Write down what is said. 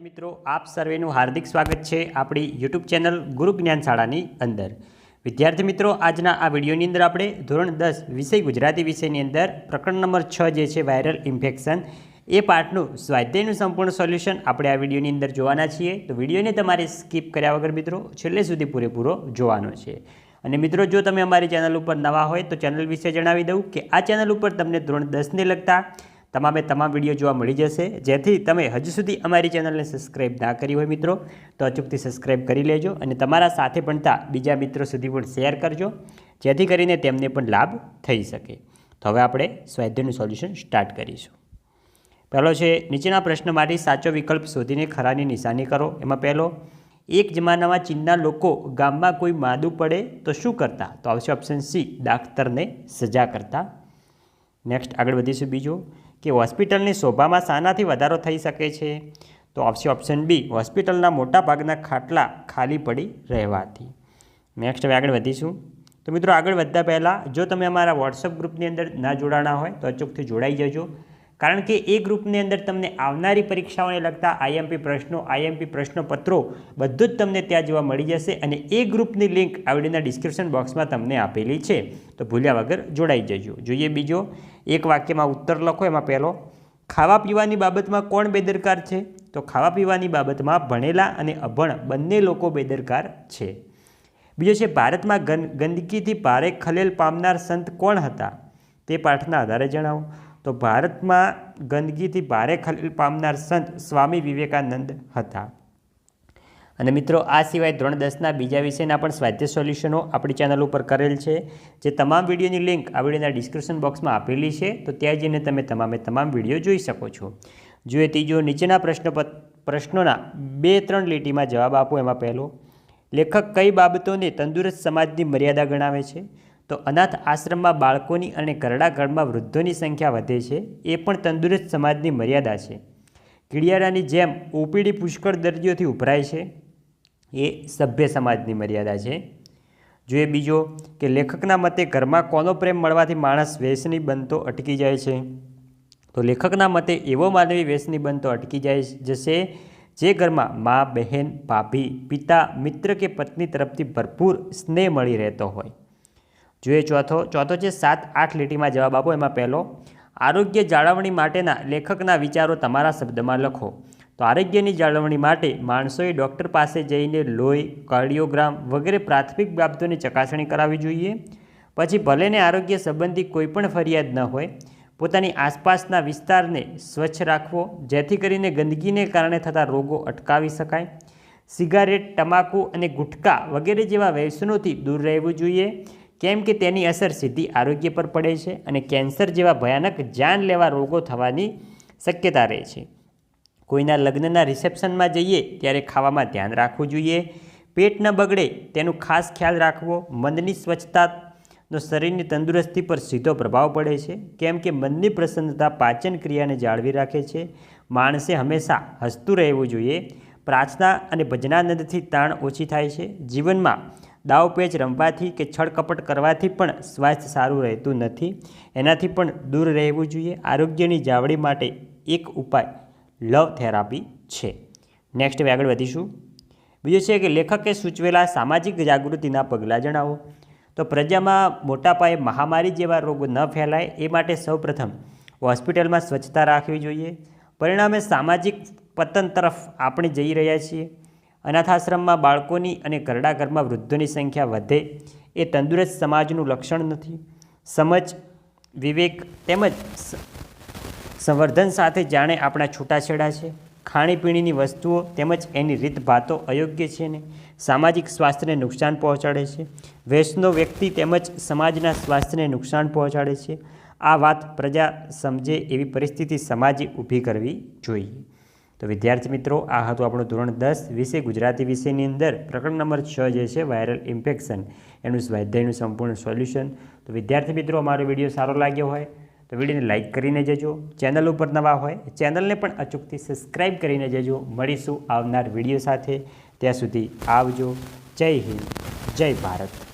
વિદ્યાર્થી મિત્રો, આપ સર્વેનું હાર્દિક સ્વાગત છે આપણી યુટ્યુબ ચેનલ ગુરુ જ્ઞાન શાળાની અંદર. વિદ્યાર્થી મિત્રો, આજના આ વિડીયોની અંદર આપણે ધોરણ દસ વિષય ગુજરાતી વિષયની અંદર પ્રકરણ નંબર છ જે છે વાયરલ ઇન્ફેક્શન, એ પાઠનું સ્વાધ્યાયનું સંપૂર્ણ સોલ્યુશન આપણે આ વિડીયોની અંદર જોવાના છીએ. તો વિડીયોને તમારે સ્કીપ કર્યા વગર મિત્રો, છેલ્લે સુધી પૂરેપૂરો જોવાનો છે. અને મિત્રો, જો તમે અમારી ચેનલ ઉપર નવા હોય તો ચેનલ વિશે જણાવી દઉં કે આ ચેનલ ઉપર તમને ધોરણ દસને લગતા તમામે તમામ વીડિયો જોવા મળી જશે. જેથી તમે હજુ સુધી અમારી ચેનલને સબસ્ક્રાઈબ ના કરી હોય મિત્રો, તો અચૂકથી સબસ્ક્રાઈબ કરી લેજો અને તમારા સાથે ભણતા બીજા મિત્રો સુધી પણ શેર કરજો, જેથી કરીને તેમને પણ લાભ થઈ શકે. તો હવે આપણે સ્વાધ્યાયનું સોલ્યુશન સ્ટાર્ટ કરીશું. પહેલો છે, નીચેના પ્રશ્ન માટે સાચો વિકલ્પ શોધીને ખરાની નિશાની કરો. એમાં પહેલો, એક જમાનામાં ચીનના લોકો ગામમાં કોઈ માદું પડે તો શું કરતા? તો આવશે ઓપ્શન સી ડાક્ટરને સજા કરતા. નેક્સ્ટ આગળ વધીશું બીજું. કે હોસ્પિટલની શોભામાં શાનાથી વધારો થઈ શકે છે? તો આવશે ઓપ્શન બી હોસ્પિટલના મોટા ભાગના ખાટલા ખાલી પડી રહેવાથી. નેક્સ્ટ હવે આગળ વધીશું. તો મિત્રો આગળ વધતા પહેલાં, જો તમે અમારા વોટ્સઅપ ગ્રુપની અંદર ના જોડાણા હોય, તો અચૂકથી જોડાઈ જજો. કારણ કે એ ગ્રુપની અંદર તમને આવનારી પરીક્ષાઓને લગતા આઈએમપી પ્રશ્નો, આઈએમપી પ્રશ્નપત્રો બધું જ તમને ત્યાં જોવા મળી જશે અને એ ગ્રુપની લિંક આવડીના ડિસ્ક્રિપ્શન બોક્સમાં તમને આપેલી છે. તો ભૂલ્યા વગર જોડાઈ જજો. જોઈએ બીજો એક વાક્યમાં ઉત્તર લખો, એમાં પહેલો, ખાવા પીવાની બાબતમાં કોણ બેદરકાર છે? તો ખાવા પીવાની બાબતમાં ભણેલા અને અભણ બંને લોકો બેદરકાર છે. બીજો છે, ભારતમાં ગંદકીથી ભારે ખલેલ પામનાર સંત કોણ હતા? તે પાઠના આધારે જણાવો. તો ભારતમાં ગંદકીથી ભારે ખલેલ પામનાર સંત સ્વામી વિવેકાનંદ હતા. અને મિત્રો, આ સિવાય ધોરણ દસના બીજા વિષયના પણ સ્વાધ્યાય સોલ્યુશનો આપણી ચેનલ ઉપર કરેલ છે. જે તમામ વિડીયોની લિંક આ વિડીયોના ડિસ્ક્રિપ્શન બોક્સમાં આપેલી છે. તો ત્યાં જઈને તમે તમામે તમામ વીડિયો જોઈ શકો છો. જોઈએ ત્રીજો નીચેના પ્રશ્ન પ્રશ્નોના બે ત્રણ લીટીમાં જવાબ આપો એમાં પહેલો. લેખક કઈ બાબતોને તંદુરસ્ત સમાજની મર્યાદા ગણાવે છે? તો અનાથ આશ્રમમાં બાળકોની અને ઘરડા ઘરમાં વૃદ્ધોની સંખ્યા વધે છે, એ પણ તંદુરસ્ત સમાજની મર્યાદા છે. કીડિયારાની જેમ ઓપીડી પુષ્કળ દર્દીઓથી ઉભરાય છે, એ સભ્ય સમાજની મર્યાદા છે. જોઈએ બીજો કે લેખકના મતે ઘરમાં કોનો પ્રેમ મળવાથી માણસ વ્યસની બનતો અટકી જાય છે? તો લેખકના મતે એવો માનવી વ્યસની બનતો અટકી જાય જશે જે ઘરમાં મા, બહેન, ભાભી, પિતા, મિત્ર કે પત્ની તરફથી ભરપૂર સ્નેહ મળી રહેતો હોય. જોઈએ, ચોથો ચોથો છે સાત, આઠ લીટીમાં જવાબ આપો. એમાં પહેલો, આરોગ્ય જાળવણી માટેના લેખકના વિચારો તમારા શબ્દમાં લખો. તો આરોગ્યની જાળવણી માટે માણસોએ ડૉક્ટર પાસે જઈને લોહી, કાર્ડિયોગ્રામ વગેરે પ્રાથમિક બાબતોની ચકાસણી કરાવવી જોઈએ. પછી ભલેને આરોગ્ય સંબંધી કોઈપણ ફરિયાદ ન હોય, પોતાની આસપાસના વિસ્તારને સ્વચ્છ રાખવો, જેથી કરીને ગંદકીને કારણે થતા રોગો અટકાવી શકાય. સિગારેટ, તમાકુ અને ગુટખા વગેરે જેવા વ્યસનોથી દૂર રહેવું જોઈએ. કેમ કે તેની અસર સીધી આરોગ્ય પર પડે છે અને કેન્સર જેવા ભયાનક જાન લેવા રોગો થવાની શક્યતા રહે છે. કોઈના લગ્નના રિસેપ્શનમાં જઈએ ત્યારે ખાવામાં ધ્યાન રાખવું જોઈએ. પેટ ન બગડે તેનું ખાસ ખ્યાલ રાખવો. મનની સ્વચ્છતાનો શરીરની તંદુરસ્તી પર સીધો પ્રભાવ પડે છે. કેમ કે મનની પ્રસન્નતા પાચન ક્રિયાને જાળવી રાખે છે. માણસે હંમેશા હસતું રહેવું જોઈએ. પ્રાર્થના અને ભજનાનંદથી તાણ ઓછી થાય છે. જીવનમાં દાવપેચ રમવાથી કે છળકપટ કરવાથી પણ સ્વાસ્થ્ય સારું રહેતું નથી. એનાથી પણ દૂર રહેવું જોઈએ. આરોગ્યની જાળવણી માટે એક ઉપાય લવ થેરાપી છે. નેક્સ્ટ હવે આગળ વધીશું. બીજું છે કે લેખકે સૂચવેલા સામાજિક જાગૃતિના પગલાં જણાવો. તો પ્રજામાં મોટા પાયે મહામારી જેવા રોગો ન ફેલાય એ માટે સૌપ્રથમ હોસ્પિટલમાં સ્વચ્છતા રાખવી જોઈએ. પરિણામે સામાજિક પતન તરફ આપણે જઈ રહ્યા છીએ. અનાથાશ્રમમાં બાળકોની અને ઘરડા ઘરમાં વૃદ્ધોની સંખ્યા વધે એ તંદુરસ્ત સમાજનું લક્ષણ નથી. સમજ, વિવેક તેમજ સંવર્ધન સાથે જાણે આપણા છૂટાછેડા છે. ખાણીપીણીની વસ્તુઓ તેમજ એની રીતભાતો અયોગ્ય છે ને? સામાજિક સ્વાસ્થ્યને નુકસાન પહોંચાડે છે. વ્યસનો વ્યક્તિ તેમજ સમાજના સ્વાસ્થ્યને નુકસાન પહોંચાડે છે. આ વાત પ્રજા સમજે એવી પરિસ્થિતિ સમાજે ઊભી કરવી જોઈએ. તો વિદ્યાર્થી મિત્રો, આ હતું આપણું ધોરણ દસ વિશે. ગુજરાતી વિષયની અંદર પ્રકરણ નંબર છ જે છે, વાયરલ ઇન્ફેક્શન. એનું સ્વાધ્યાયનું સંપૂર્ણ સોલ્યુશન. તો વિદ્યાર્થી મિત્રો, અમારો વીડિયો સારો લાગ્યો હોય તો વિડીયોને લાઇક કરીને જજો. ચેનલ ઉપર નવા હોય, ચેનલને પણ અચૂકથી સબસ્ક્રાઈબ કરીને જજો. મળીશું આવનાર વીડિયો સાથે. ત્યાં સુધી આવજો. જય હિન્દ. જય ભારત.